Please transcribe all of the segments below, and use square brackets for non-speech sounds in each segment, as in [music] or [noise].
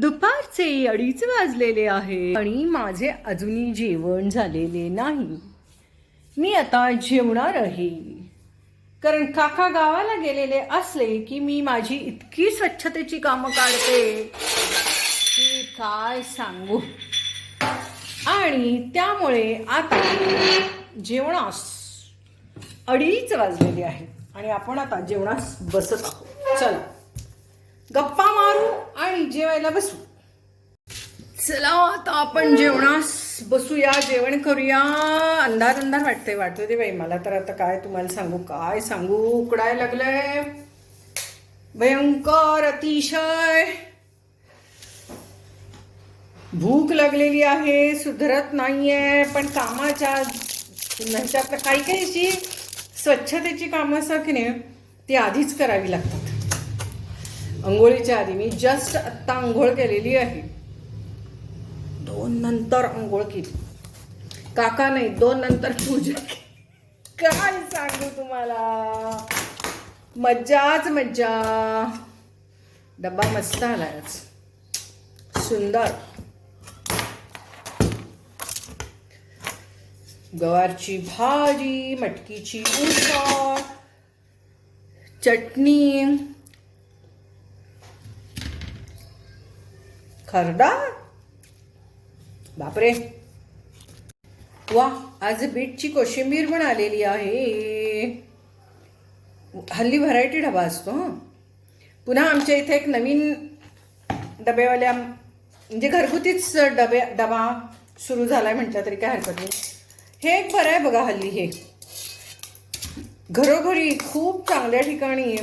दुपारचे अडीच वाजलेले आहे आणि माझे अजूनही जेवण झालेले नाही. मी आता जेवणार आहे कारण काका गावाला गेलेले असले की मी माझी इतकी स्वच्छतेची कामं काढते की काय सांगू. आणि त्यामुळे आता जेवणास अडीच वाजलेली आहे आणि आपण आता जेवणास बसत आहोत. चला. गप्पा मारू आणि जेवायला बसू. चला आता आपण जेवणास बसूया जेवण करूया. अंधार अंधार वाटते वाटतं ते बाई. मला तर आता काय तुम्हाला सांगू काय सांगू? उकडाय लागलंय. भयंकर अतिशय. भूक लागलेली आहे सुधरत नाहीये पण कामाच्या ह्याच्यातलं काही काही जी स्वच्छतेची कामं असतात की नाही ती आधीच करावी लागतात. अंघोळीच्या आधी मी जस्ट आत्ता आंघोळ केलेली आहे. दोन नंतर आंघोळ केली. काका नाही दोन नंतर पूजा काय सांगू तुम्हाला? मज्जाच मज्जा. डब्बा मस्त आलायच सुंदर. गवारची भाजी मटकीची उसळ चटणी खरडा? बापरे. वा आज बीटची कोशिंबीर पण आलेली आहे. हल्ली व्हरायटी डबा असतो हां. पुन्हा आमच्या इथे एक नवीन डबेवाल्या म्हणजे घरगुतीच डबे डबा सुरू झाला आहे म्हटलं तरी काय हरकत नाही. हे एक बरं आहे बघा हल्ली हे. घरोघरी खूप चांगल्या ठिकाणी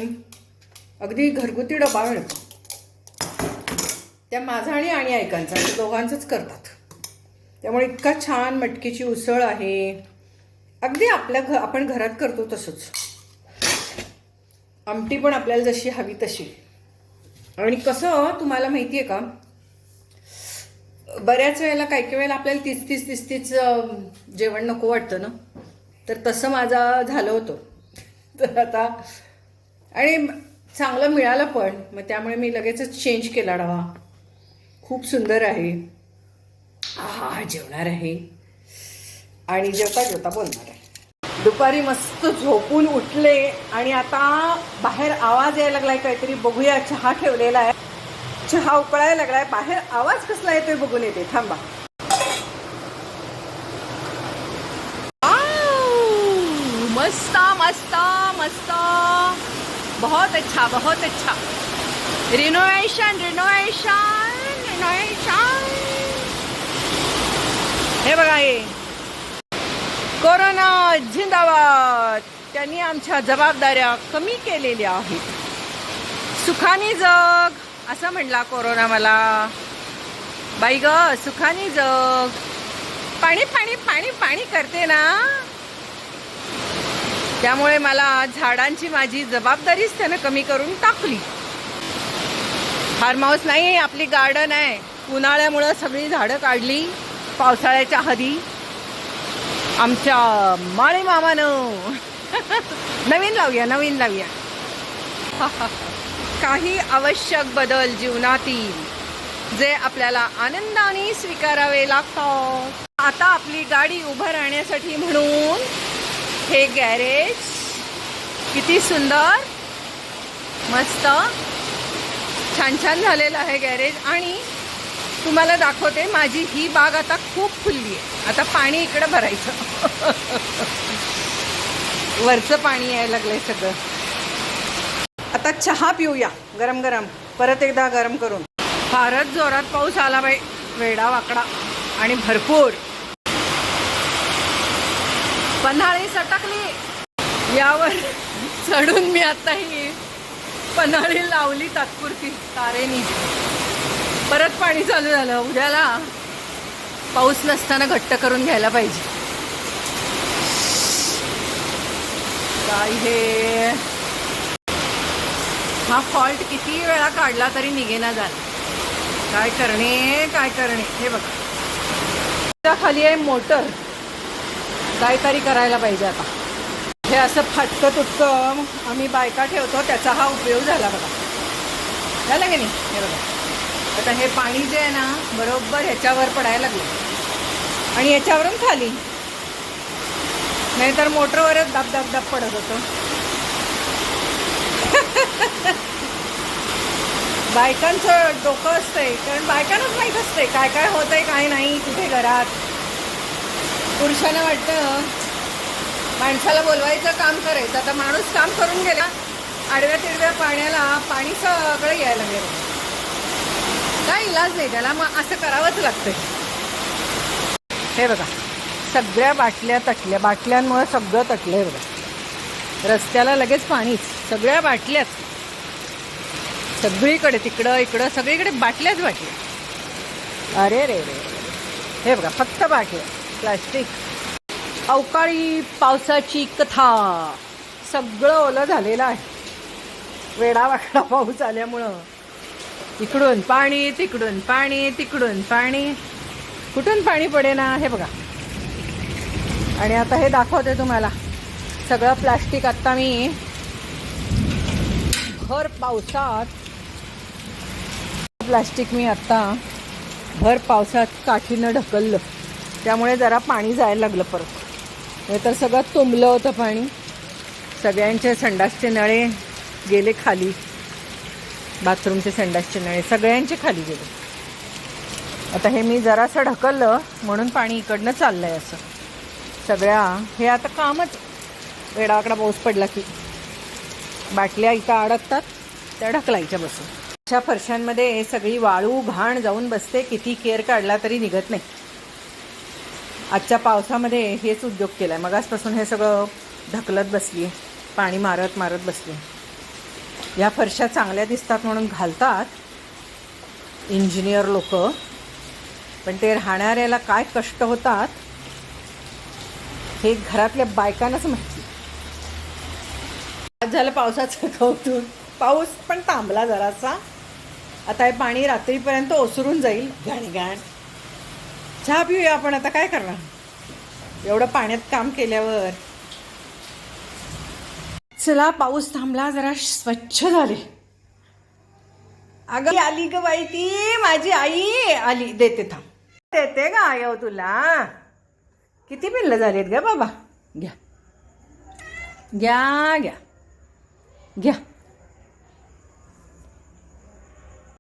अगदी घरगुती डबा मिळतो. त्या माझा आणि आणि ऐकांचा दोघांचंच करतात. त्यामुळे इतका छान मटकीची उसळ आहे. अगदी आपल्या घ आपण घरात करतो तसंच. आमटी पण आपल्याला जशी हवी तशी. आणि कसं तुम्हाला माहिती आहे का? बऱ्याच वेळेला काही काही वेळेला आपल्याला तीस तीस तीस तीस जेवण नको वाटतं ना? तर तसं माझा झालं होतं. तर आता आणि चांगलं मिळालं पण मग त्यामुळे मी लगेचच चेंज केला डावा खूप सुंदर आहे. आहा जेवणार आहे. आणि जेवता जेवता बोलणार आहे. दुपारी मस्त झोपून उठले आणि आता बाहेर आवाज यायला लागलाय काहीतरी बघूया. चहा ठेवलेला आहे. चहा उकळायला लागलाय. बाहेर आवाज कसला येतोय बघून येते. थांबा. आऊ, मस्त मस्त मस्त. बहुत अच्छा बहुत अच्छा. रिनोवेशन रिनोवेशन हे बघा हे. कोरोना झिंदाबाद त्यांनी आमच्या जबाबदाऱ्या कमी केलेल्या आहेत. सुखाने जग असं म्हणला कोरोना मला. बाई ग सुखाने जग. पाणी पाणी पाणी पाणी करते ना. त्यामुळे मला झाडांची माझी जबाबदारीच त्यानं कमी करून टाकली. फार्म हाऊस नाही आपली गार्डन आहे. उन्हाळ्यामुळं सगळी झाडं काढली पावसाळ्याच्या आधी. आमच्या माळे मामानं. नवीन लावूया नवीन लावूया. काही आवश्यक बदल जीवनातील जे आपल्याला आनंदाने स्वीकारावे लागतात. आता आपली गाडी उभं राहण्यासाठी म्हणून हे गॅरेज किती सुंदर मस्त छान छान झालेलं आहे गॅरेज आणि तुम्हाला दाखवते माझी ही बाग आता खूप फुलली आहे. आता पाणी इकडं भरायचं. [laughs] वरचं पाणी यायला लागलंय सगळं. आता चहा पिऊया गरम गरम. परत एकदा गरम करून. फारच जोरात पाऊस आला बाई. वेडा वाकडा आणि भरपूर. पन्हाळी सटकली. यावर [laughs] चढून मी आता ही पन्हाळी लावली तात्पुरती. तारेनी परत पाणी चालू झालं. उद्याला पाऊस नसताना घट्ट करून घ्यायला पाहिजे. काय हे? हा फॉल्ट किती वेळा काढला तरी निघेना झाला. काय करणे? काय करणे? हे बघा. खाली आहे मोटर. काहीतरी करायला पाहिजे आता. हे असं फाटकं तुटकं आम्ही बायका ठेवतो त्याचा हा उपयोग झाला बघा. झाला की नाही? हे बघा. आता हे पाणी जे आहे ना बरोबर ह्याच्यावर पडायला लागलं. आणि याच्यावरून खाली. नाहीतर मोटरवरच दाब दाब दाब पडत होतं. [laughs] बायकांचं डोकं असतंय कारण बायकांनाच माहीत असते काय काय होतंय काय नाही कुठे घरात. पुरुषांना वाटतं माणसाला बोलवायचं काम करायचं. आता माणूस काम करून गेला आडव्या तिडव्या पाण्याला पाणी सगळं यायला गेलं काय इलाज नाही त्याला मग असं करावंच लागतंय. हे बघा सगळ्या बाटल्या तटल्या बाटल्यांमुळे सगळं तटलंय बघा. रस्त्याला लगेच पाणीच सगळ्या बाटल्याच सगळीकडे तिकडं इकडं सगळीकडे बाटल्याच बाटल्या. अरे रे रे रे. हे बघा फक्त बाटल्या प्लास्टिक. अवकाळी पावसाची कथा. सगळं ओलं झालेलं आहे. वेडावाकडा पाऊस आल्यामुळं. इकडून पाणी तिकडून पाणी तिकडून पाणी. कुठून पाणी पडे ना हे बघा. आणि आता हे दाखवते तुम्हाला. सगळं प्लास्टिक आत्ता मी भर पावसात प्लास्टिक मी आत्ता भर पावसात काठीनं ढकललं. त्यामुळे जरा पाणी जायला लागलं परत. हे तर सगळं तुंबलं होतं पाणी. सगळ्यांचे संडासचे नळे गेले खाली. बाथरूमचे संडासचे नळे सगळ्यांचे खाली गेले. आता हे मी जरासं ढकललं म्हणून पाणी इकडनं चाललं आहे असं. सगळ्या हे आता कामच. वेडावाकडा पाऊस पडला की. बाटल्या इथं अडकतात त्या ढकलायच्या बसून. अशा फरशांमध्ये सगळी वाळू घाण जाऊन बसते. किती केअर काढला तरी निघत नाही. आजच्या पावसामध्ये हेच उद्योग केला आहे मगासपासून हे सगळं ढकलत बसली पाणी मारत मारत बसली या फरशा चांगल्या दिसतात म्हणून घालतात इंजिनियर लोक. पण ते राहणाऱ्याला काय कष्ट होतात हे घरातल्या बायकांनाच माहिती. आज झालं पावसाचं कौतुक. पाऊस पण थांबला जरासा. आता हे पाणी रात्रीपर्यंत ओसरून जाईल. घाणघाण. चहा पिऊया आपण आता काय करणार? एवढं पाण्यात काम केल्यावर. चला पाऊस थांबला जरा स्वच्छ झाले. अगं आली ग बाई ती माझी आई. आली देते थांब. देते ग आयो तुला. किती पिल्लं झालीत ग बाबा? घ्या. घ्या घ्या. घ्या.